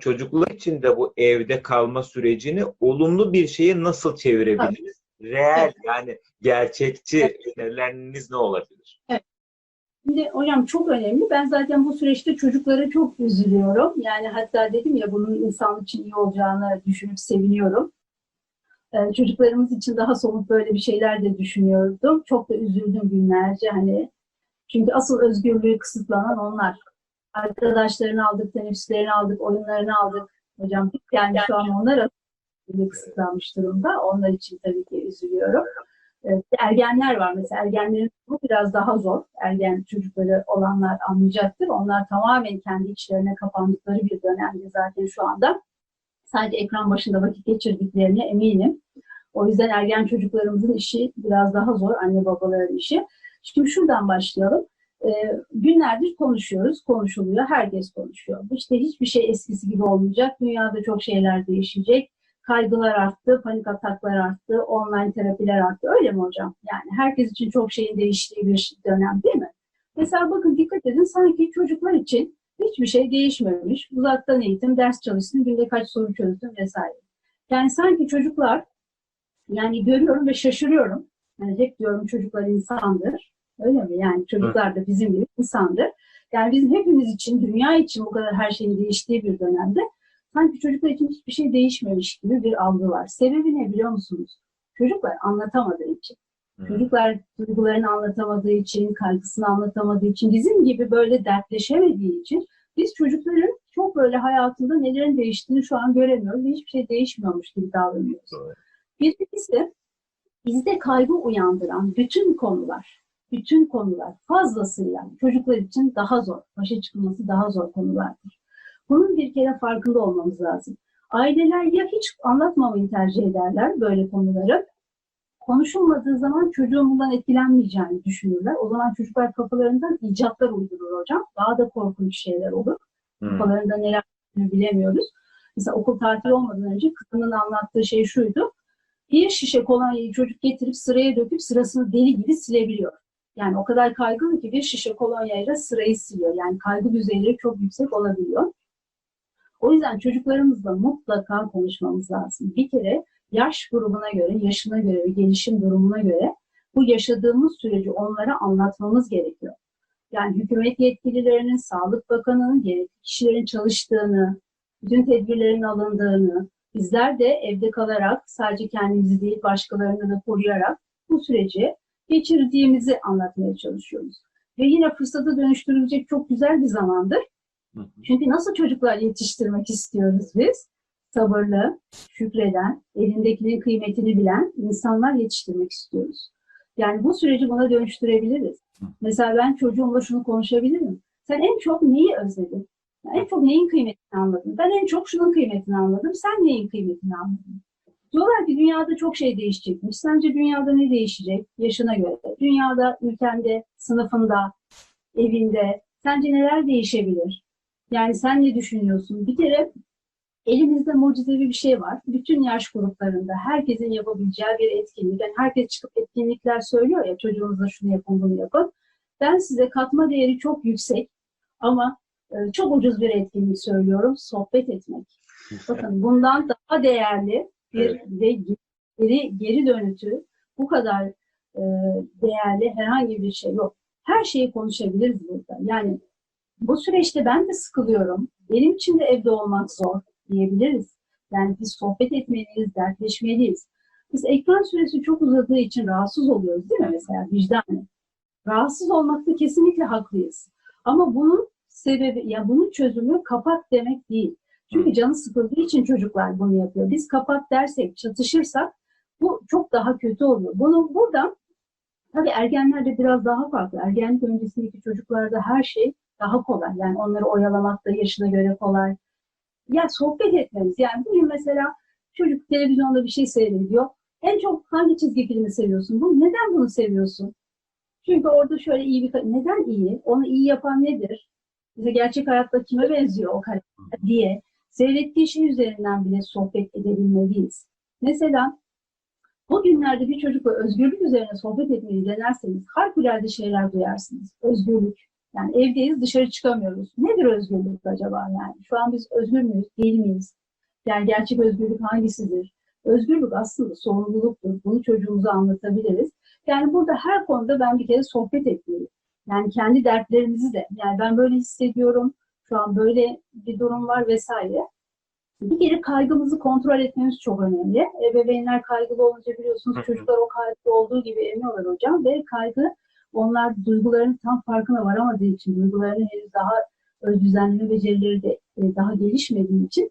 çocuklar için de bu evde kalma sürecini olumlu bir şeye nasıl çevirebiliriz? Reel yani gerçekçi önerileriniz ne olabilir? Şimdi hocam çok önemli. Ben zaten bu süreçte çocuklara çok üzülüyorum. Yani hatta dedim ya bunun insan için iyi olacağını düşünüp seviniyorum. Ee, çocuklarımız için daha somut böyle bir şeyler de düşünüyordum. Çok da üzüldüm günlerce hani. Çünkü asıl özgürlüğü kısıtlanan onlar. Arkadaşlarını aldık, teneffüslerini aldık, oyunlarını aldık. Hocam yani şu an onlar özgürlüğü kısıtlanmış durumda. Onlar için tabii ki üzülüyorum. Ee, Ergenler var mesela. Ergenlerin bu biraz daha zor. Ergen çocukları olanlar anlayacaktır. Onlar tamamen kendi içlerine kapandıkları bir dönemde zaten şu anda. Sadece ekran başında vakit geçirdiklerine eminim. O yüzden ergen çocuklarımızın işi biraz daha zor. Anne babaların işi. Şimdi şuradan başlayalım. Ee, günlerdir konuşuyoruz, konuşuluyor, herkes konuşuyor. İşte hiçbir şey eskisi gibi olmayacak, dünyada çok şeyler değişecek, kaygılar arttı, panik ataklar arttı, online terapiler arttı. Öyle mi hocam? Yani herkes için çok şeyin değiştiği bir dönem değil mi? Mesela bakın dikkat edin sanki çocuklar için hiçbir şey değişmemiş. Uzaktan eğitim, ders çalışsın, günde kaç soru çözdüm vesaire. Yani sanki çocuklar, yani görüyorum ve şaşırıyorum. Yani hep diyorum çocuklar insandır. Öyle mi? Yani çocuklar da bizim gibi insandır. Yani bizim hepimiz için, dünya için bu kadar her şeyin değiştiği bir dönemde sanki çocuklar için hiçbir şey değişmemiş gibi bir algı var. Sebebi ne biliyor musunuz? Çocuklar anlatamadığı için. Çocuklar duygularını anlatamadığı için, kaygısını anlatamadığı için, bizim gibi böyle dertleşemediği için biz çocukların çok böyle hayatında nelerin değiştiğini şu an göremiyoruz ve hiçbir şey değişmiyormuş gibi davranıyoruz. Birincisi bizde kaygı uyandıran bütün konular, bütün konular fazlasıyla çocuklar için daha zor, başa çıkılması daha zor konulardır. Bunun bir kere farkında olmamız lazım. Aileler ya hiç anlatmamayı tercih ederler böyle konuları, konuşulmadığı zaman çocuğun bundan etkilenmeyeceğini düşünürler. O zaman çocuklar kafalarından icatlar uydurur hocam. Daha da korkunç şeyler olur. Hmm. Kafalarında neler olduğunu bilemiyoruz. Mesela okul tatili olmadan önce kızının anlattığı şey şuydu. Bir şişe kolonyayı çocuk getirip sıraya döküp sırasını deli gibi silebiliyor. Yani o kadar kaygılı ki bir şişe kolonyayla sırayı siliyor. Yani kaygı düzeyleri çok yüksek olabiliyor. O yüzden çocuklarımızla mutlaka konuşmamız lazım. Bir kere yaş grubuna göre, yaşına göre ve gelişim durumuna göre bu yaşadığımız süreci onlara anlatmamız gerekiyor. Yani hükümet yetkililerinin, Sağlık Bakanı'nın, gerekli kişilerin çalıştığını, bütün tedbirlerin alındığını, bizler de evde kalarak sadece kendimizi değil başkalarını da koruyarak bu süreci geçirdiğimizi anlatmaya çalışıyoruz. Ve yine fırsata dönüştürülecek çok güzel bir zamandır. Çünkü nasıl çocuklar yetiştirmek istiyoruz biz? Sabırlı, şükreden, elindekinin kıymetini bilen insanlar yetiştirmek istiyoruz. Yani bu süreci buna dönüştürebiliriz. Mesela ben çocuğumla şunu konuşabilirim. Sen en çok neyi özledin? En çok neyin kıymetini anladın? Ben en çok şunun kıymetini anladım. Sen neyin kıymetini anladın? Diyorlar ki dünyada çok şey değişecekmiş. Sence dünyada ne değişecek? Yaşına göre. Dünyada, ülkende, sınıfında, evinde. Sence neler değişebilir? Yani sen ne düşünüyorsun? Bir kere elimizde mucizevi bir şey var. Bütün yaş gruplarında herkesin yapabileceği bir etkinlik. Yani herkes çıkıp etkinlikler söylüyor ya çocuğunuza şunu yapın bunu yapın. Ben size katma değeri çok yüksek ama e, çok ucuz bir etkinlik söylüyorum. Sohbet etmek. Bakın bundan daha değerli Evet. ve geri, geri dönütü bu kadar e, değerli herhangi bir şey yok. Her şeyi konuşabiliriz burada. Yani bu süreçte ben de sıkılıyorum. Benim için de evde olmak zor diyebiliriz. Yani biz sohbet etmeliyiz, dertleşmeliyiz. Biz ekran süresi çok uzadığı için rahatsız oluyoruz değil mi mesela vicdanen? Rahatsız olmakta kesinlikle haklıyız. Ama bunun sebebi, ya bunun çözümü kapat demek değil. Çünkü canı sıkıldığı için çocuklar bunu yapıyor. Biz kapat dersek, çatışırsak bu çok daha kötü oluyor. Bunu buradan tabii ergenlerde biraz daha farklı. Ergenlik öncesindeki çocuklarda her şey daha kolay. Yani onları oyalamak da yaşına göre kolay. Ya sohbet etmemiz. Yani bugün mesela çocuk televizyonda bir şey seyrediyor. En çok hangi çizgi filmi seviyorsun? Bu neden bunu seviyorsun? Çünkü orada şöyle iyi bir neden iyi? Onu iyi yapan nedir? Bize gerçek hayatta kime benziyor o karakter diye seyrettiği şey üzerinden bile sohbet edebilmeliyiz. Mesela bugünlerde bir çocukla özgürlük üzerine sohbet etmeyi denerseniz harikulade şeyler duyarsınız. Özgürlük, Yani evdeyiz, dışarı çıkamıyoruz. Nedir özgürlük acaba yani? Şu an biz özgür müyüz, değil miyiz? Yani gerçek özgürlük hangisidir? Özgürlük aslında sorumluluktur. Bunu çocuğumuza anlatabiliriz. Yani burada her konuda ben bir kere sohbet etmeliyim. Yani kendi dertlerimizi de, yani ben böyle hissediyorum, şu an böyle bir durum var vesaire. Bir kere kaygımızı kontrol etmemiz çok önemli. Ebeveynler kaygılı olunca biliyorsunuz çocuklar o kaygılı olduğu gibi emiyorlar hocam ve kaygı onlar duygularının tam farkına varamadığı için, duygularının henüz daha öz düzenleme becerileri de e, daha gelişmediği için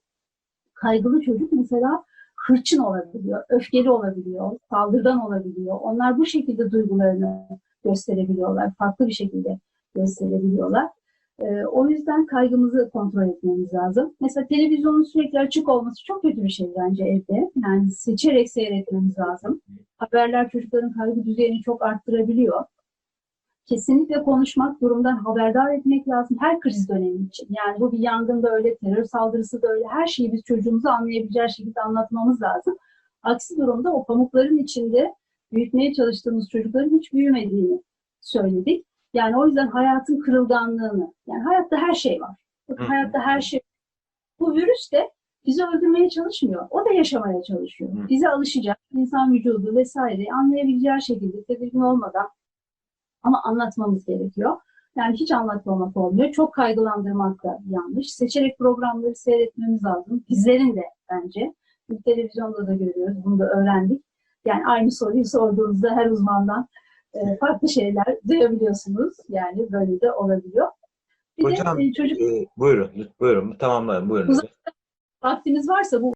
kaygılı çocuk mesela hırçın olabiliyor, öfkeli olabiliyor, saldırgan olabiliyor. Onlar bu şekilde duygularını gösterebiliyorlar, farklı bir şekilde gösterebiliyorlar. Ee, o yüzden kaygımızı kontrol etmemiz lazım. Mesela televizyonun sürekli açık olması çok kötü bir şey bence evde. Yani seçerek seyretmemiz lazım. Haberler çocukların kaygı düzeyini çok arttırabiliyor. Kesinlikle konuşmak, durumdan haberdar etmek lazım her kriz dönemi için. Yani bu bir yangında öyle, terör saldırısı da öyle. Her şeyi biz çocuğumuza anlayabileceği şekilde anlatmamız lazım. Aksi durumda o pamukların içinde büyütmeye çalıştığımız çocukların hiç büyümediğini söyledik. Yani o yüzden hayatın kırılganlığını, yani hayatta her şey var. Bakın hayatta her şey. Bu virüs de bizi öldürmeye çalışmıyor. O da yaşamaya çalışıyor. Hı. Bize alışacak, insan vücudu vesaireyi anlayabileceği şekilde tedirgin olmadan ama anlatmamız gerekiyor. Yani hiç anlatmamak olmuyor. Çok kaygılandırmak da yanlış. Seçerek programları seyretmemiz lazım. Bizlerin de bence. Bu televizyonda da görüyoruz. Bunu da öğrendik. Yani aynı soruyu sorduğunuzda her uzmandan e, farklı şeyler duyabiliyorsunuz. Yani böyle de olabiliyor. Bir Hocam, de e, çocuk Ee, buyurun, buyurun. Tamamlayın, buyurun. Uzak- vaktimiz varsa bu